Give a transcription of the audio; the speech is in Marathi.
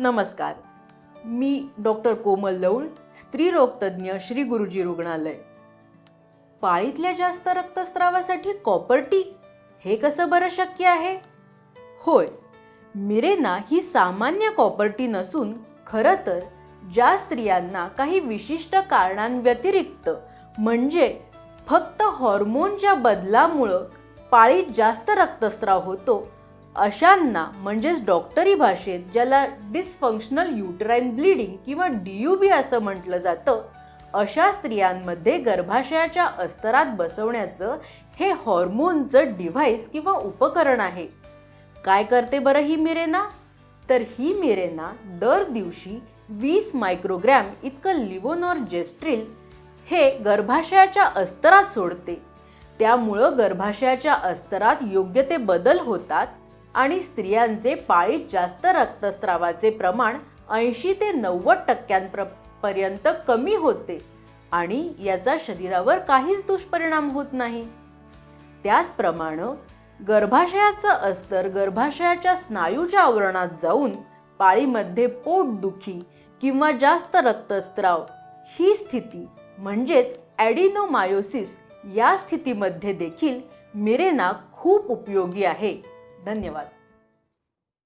नमस्कार. मी डॉक्टर कोमल लवळ स्त्रीरोगतज्ञ श्री गुरुजी रुग्णालय. पाळीतल्या जास्त रक्तस्रावासाठी कॉपर टी हे कसं बरं शक्य आहे? होय मिरेना ही सामान्य कॉपर टी नसून खरं तर ज्या स्त्रियांना काही विशिष्ट कारणांव्यतिरिक्त म्हणजे फक्त हॉर्मोनच्या बदलामुळं पाळीत जास्त रक्तस्राव होतो अशांना म्हणजेच डॉक्टरी भाषेत ज्याला डिसफंक्शनल युटराईन ब्लिडिंग किंवा डी यू बी असं म्हटलं जातं अशा स्त्रियांमध्ये गर्भाशयाच्या अस्तरात बसवण्याचं हे हॉर्मोनचं डिव्हाइस किंवा उपकरण आहे. काय करते बरं ही मिरेना? तर ही मिरेना दर दिवशी वीस मायक्रोग्रॅम इतकं लिव्होनॉर्जेस्ट्रिल हे गर्भाशयाच्या अस्तरात सोडते. त्यामुळं गर्भाशयाच्या अस्तरात योग्य ते बदल होतात आणि स्त्रियांचे पाळीत जास्त रक्तस्रावाचे प्रमाण ऐंशी ते नव्वद टक्क्यांपर्यंत कमी होते आणि याचा शरीरावर काहीच दुष्परिणाम होत नाही. त्याचप्रमाणे गर्भाशयाचं अस्तर गर्भाशयाच्या स्नायूच्या आवरणात जाऊन पाळीमध्ये पोटदुखी किंवा जास्त रक्तस्त्राव ही स्थिती म्हणजेच ॲडिनोमायोसिस या स्थितीमध्ये देखील मिरेना खूप उपयोगी आहे. धन्यवाद.